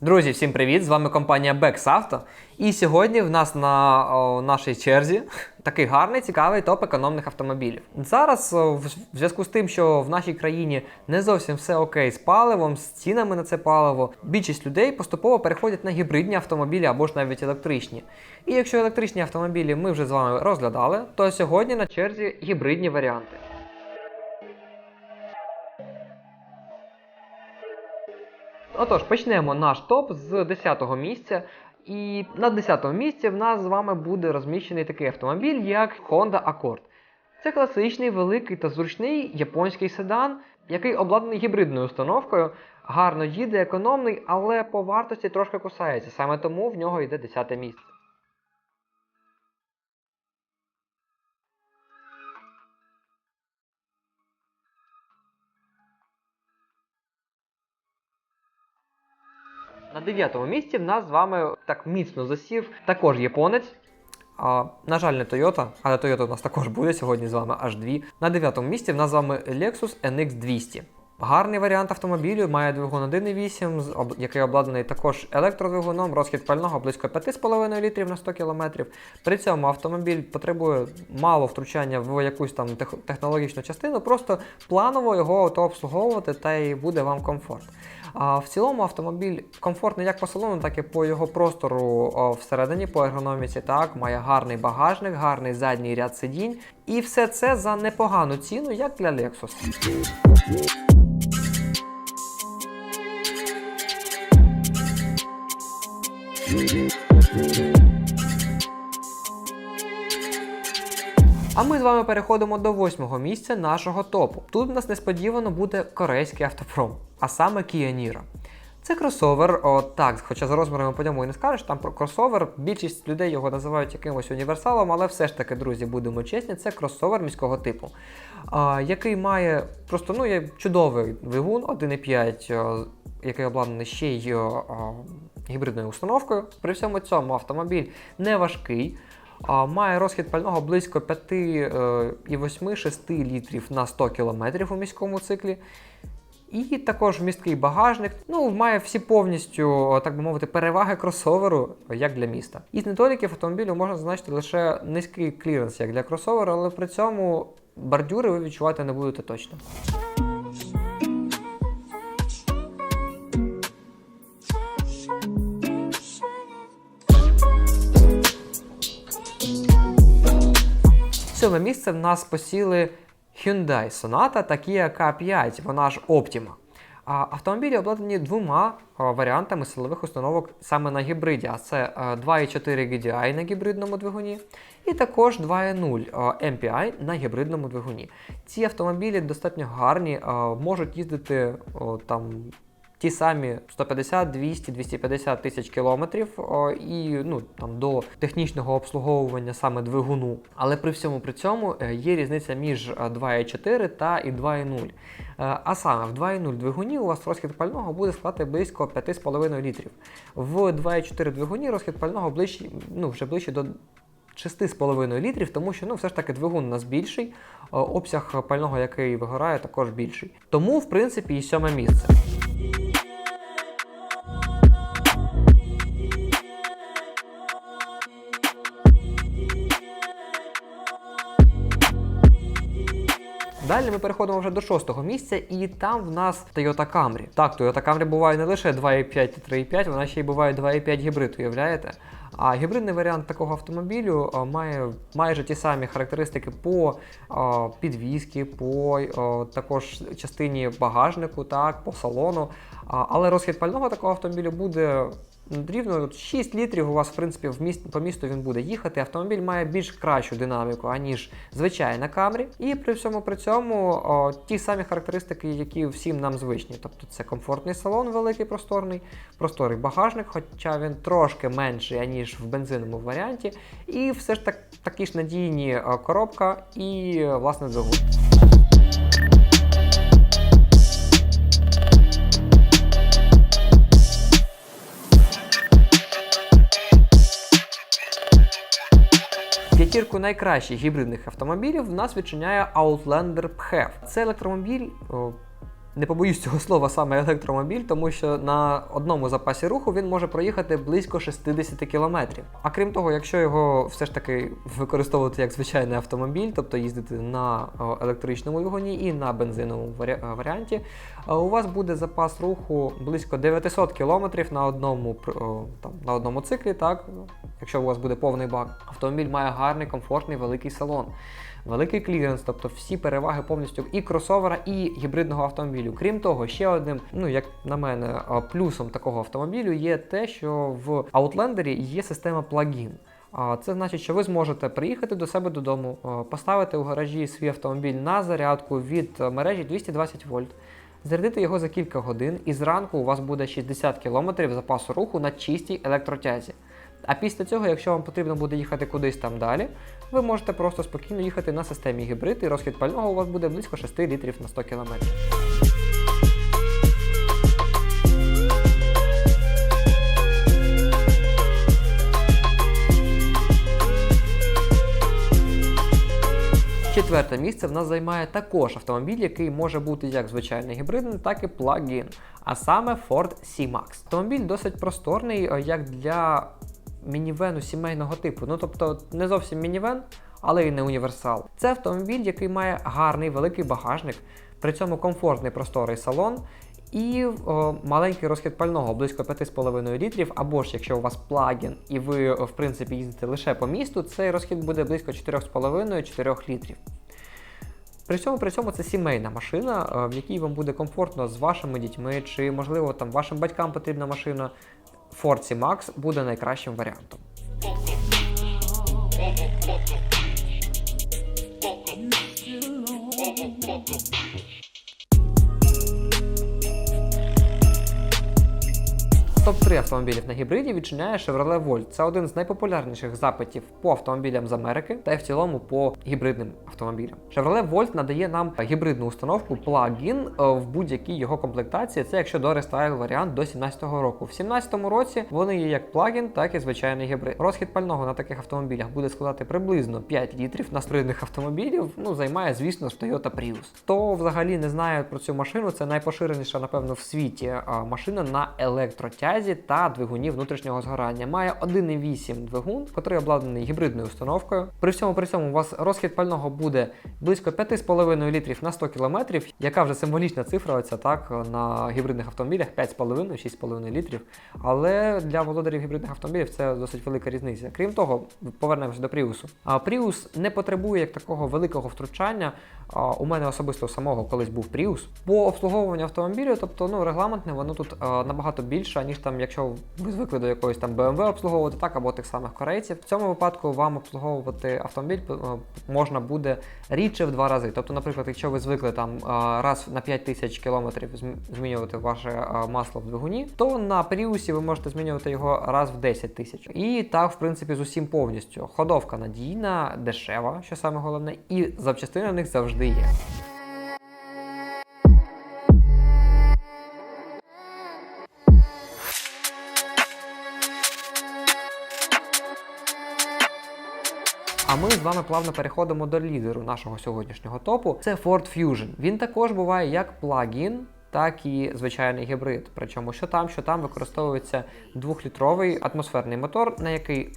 Друзі, всім привіт! З вами компанія Bex. І сьогодні в нас на о, нашій черзі такий гарний, цікавий топ економних автомобілів. Зараз о, в зв'язку з тим, що в нашій країні не зовсім все окей з паливом, з цінами на це паливо, більшість людей поступово переходять на гібридні автомобілі або ж навіть електричні. І якщо електричні автомобілі ми вже з вами розглядали, то сьогодні на черзі гібридні варіанти. Отож, почнемо наш топ з 10-го місця. І на 10-му місці в нас з вами буде розміщений такий автомобіль, як Honda Accord. Це класичний, великий та зручний японський седан, який обладнаний гібридною установкою, гарно їде, економний, але по вартості трошки кусається. Саме тому в нього йде 10 місце. Дев'ятому місці в нас з вами так міцно засів також японець. А, на жаль, не Toyota, але Toyota у нас також буде сьогодні з вами аж дві. На дев'ятому місці в нас з вами Lexus NX 200. Гарний варіант автомобілю, має двигун 1.8, об- який обладнаний також електродвигуном, розхід пального близько 5,5 літрів на 100 км. При цьому автомобіль потребує мало втручання в якусь там технологічну частину, просто планово його обслуговувати та й буде вам комфорт. А в цілому автомобіль комфортний як по салону, так і по його простору всередині, по ергономіці. Так, має гарний багажник, гарний задній ряд сидінь. І все це за непогану ціну, як для Lexus. Ми з вами переходимо до восьмого місця нашого топу. Тут в нас несподівано буде корейський автопром, а саме Kia Niro. Це кросовер, о, так, хоча за розмірами по ньому і не скажеш, там про кросовер. Більшість людей його називають якимось універсалом, але все ж таки, друзі, будемо чесні, це кросовер міського типу, а, який має просто ну, є чудовий двигун 1,5, о, який обладнаний ще й о, гібридною установкою. При всьому цьому автомобіль не важкий. Має розхід пального близько 5,8-6 літрів на 100 км у міському циклі. І також місткий багажник. Ну, має всі повністю, так би мовити, переваги кросоверу, як для міста. Із недоліків автомобілю можна зазначити лише низький кліренс, як для кросовера, але при цьому бордюри ви відчувати не будете точно. Сьоме місце в нас посіли Hyundai Sonata та Kia K5, вона ж Optima. Автомобілі обладнані двома варіантами силових установок саме на гібриді. А це 2.4 GDI на гібридному двигуні, і також 2.0 MPI на гібридному двигуні. Ці автомобілі достатньо гарні, можуть їздити там ті самі 150, 200, 250 тисяч кілометрів і ну, там, до технічного обслуговування саме двигуну. Але при всьому при цьому е, є різниця між е, 2.4 та і 2.0. Е, А саме в 2.0 двигуні у вас розхід пального буде складати близько 5,5 літрів. В 2.4 двигуні розхід пального ближче, ну, вже ближче до 6,5 літрів, тому що ну, все ж таки двигун у нас більший, е, обсяг пального, який вигорає, також більший. Тому, в принципі, і сьоме місце. Далі ми переходимо вже до шостого місця, і там в нас Toyota Camry. Так, Toyota Camry буває не лише 2.5 і 3.5, вона ще й буває 2.5 гібрид, уявляєте? А гібридний варіант такого автомобілю має майже ті самі характеристики по підвізки, по також частині багажнику, так, по салону. Але розхід пального такого автомобілю буде рівно 6 літрів у вас, в принципі, в міст, по місту він буде їхати. Автомобіль має більш кращу динаміку, аніж звичайна Camry. І при всьому при цьому о, ті самі характеристики, які всім нам звичні. Тобто це комфортний салон, великий просторний, просторий багажник, хоча він трошки менший, аніж в бензиновому варіанті. І все ж так такі ж надійні коробка і власне двигун. П'ятірку найкращих гібридних автомобілів в нас відчиняє Outlander PHEV. Це електромобіль не побоюсь цього слова саме електромобіль, тому що на одному запасі руху він може проїхати близько 60 кілометрів. А крім того, якщо його все ж таки використовувати як звичайний автомобіль, тобто їздити на електричному двигуні і на бензиновому варіанті, у вас буде запас руху близько 900 кілометрів на одному там, на одному циклі, так якщо у вас буде повний бак. Автомобіль має гарний, комфортний, великий салон. Великий кліренс, тобто всі переваги повністю і кросовера, і гібридного автомобілю. Крім того, ще одним, ну як на мене, плюсом такого автомобілю є те, що в Outlander є система плагін. А Це значить, що ви зможете приїхати до себе додому, поставити у гаражі свій автомобіль на зарядку від мережі 220 вольт, зарядити його за кілька годин, і зранку у вас буде 60 км запасу руху на чистій електротязі. А після цього, якщо вам потрібно буде їхати кудись там далі, ви можете просто спокійно їхати на системі гібрид, і розхід пального у вас буде близько 6 літрів на 100 км. Четверте місце в нас займає також автомобіль, який може бути як звичайний гібридний, так і плагін, а саме Ford C-Max. Автомобіль досить просторний, як для мінівену сімейного типу. Ну тобто не зовсім мінівен, але і не універсал. Це автомобіль, який має гарний великий багажник, при цьому комфортний просторий салон. І о, маленький розхід пального близько 5,5 літрів, або ж якщо у вас плагін і ви в принципі їздите лише по місту, цей розхід буде близько 4,5-4 літрів. При цьому при цьому це сімейна машина, в якій вам буде комфортно з вашими дітьми, чи можливо там вашим батькам потрібна машина. Ford C-Max буде найкращим варіантом. Топ-3 автомобілів на гібриді відчиняє Chevrolet Volt. Це один з найпопулярніших запитів по автомобілям з Америки та й в цілому по гібридним автомобілям. Chevrolet Volt надає нам гібридну установку плагін е, в будь-якій його комплектації. Це якщо до рестайл варіант до 17-го року. В 17-му році вони є як плагін, так і звичайний гібрид. Розхід пального на таких автомобілях буде складати приблизно 5 літрів. На гібридних автомобілів ну займає, звісно, ж Toyota Prius. Хто взагалі не знає про цю машину, це найпоширеніша, напевно, в світі машина на електротязі та двигуні внутрішнього згорання. Має 1,8 двигун, який обладнаний гібридною установкою. При всьому при цьому у вас розхід пального буде близько 5,5 літрів на 100 км, яка вже символічна цифра, оця так на гібридних автомобілях 5,5-6,5 літрів. Але для володарів гібридних автомобілів це досить велика різниця. Крім того, повернемося до Пріусу. А Prius не потребує як такого великого втручання. А, У мене особисто самого колись був Prius. По обслуговуванню автомобілю, тобто ну регламентне, воно тут а, набагато більше, ніж там, якщо ви звикли до якоїсь там BMW обслуговувати, так або тих самих корейців. В цьому випадку вам обслуговувати автомобіль а, можна буде рідше в два рази. Тобто, наприклад, якщо ви звикли там раз на 5 тисяч кілометрів змінювати ваше масло в двигуні, то на Prius ви можете змінювати його раз в 10 тисяч. І так, в принципі, з усім повністю. Ходовка надійна, дешева, що саме головне, і запчастини в них завжди є. Ми з вами плавно переходимо до лідеру нашого сьогоднішнього топу. Це Ford Fusion. Він також буває як плагін, так і звичайний гібрид. Причому що там, що там використовується двохлітровий атмосферний мотор, на який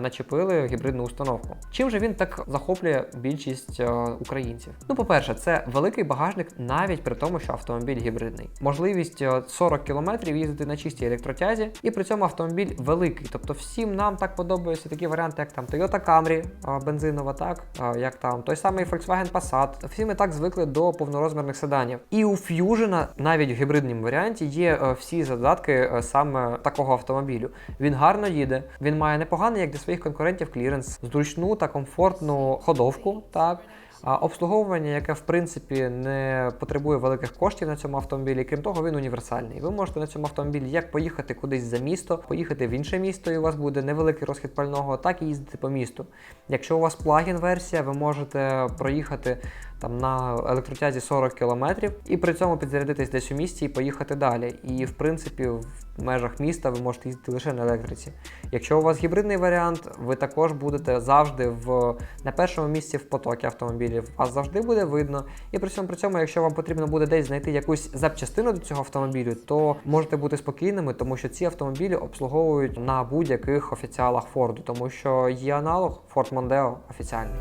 начепили гібридну установку. Чим же він так захоплює більшість е, українців? Ну, по-перше, це великий багажник, навіть при тому, що автомобіль гібридний. Можливість е, 40 км їздити на чистій електротязі, і при цьому автомобіль великий. Тобто всім нам так подобаються такі варіанти, як там Toyota Camry е, бензинова, так е, як там той самий Volkswagen Passat. Всі ми так звикли до повнорозмірних седанів. І у Fusion, навіть в гібридному варіанті, є е, всі задатки е, саме такого автомобілю. Він гарно їде, він має непоганий, для своїх конкурентів, кліренс, зручну та комфортну ходовку. Так. Обслуговування, яке в принципі не потребує великих коштів на цьому автомобілі, крім того, він універсальний. Ви можете на цьому автомобілі як поїхати кудись за місто, поїхати в інше місто, і у вас буде невеликий розхід пального, так і їздити по місту. Якщо у вас плагін версія, ви можете проїхати там на електротязі 40 км, і при цьому підзарядитись десь у місті і поїхати далі. І в принципі, в межах міста ви можете їздити лише на електриці. Якщо у вас гібридний варіант, ви також будете завжди в на першому місці в потокі автомобілів. Вас завжди буде видно. І при цьому при цьому, якщо вам потрібно буде десь знайти якусь запчастину до цього автомобілю, то можете бути спокійними, тому що ці автомобілі обслуговують на будь-яких офіціалах Форду, тому що є аналог Ford Mondeo офіціальний.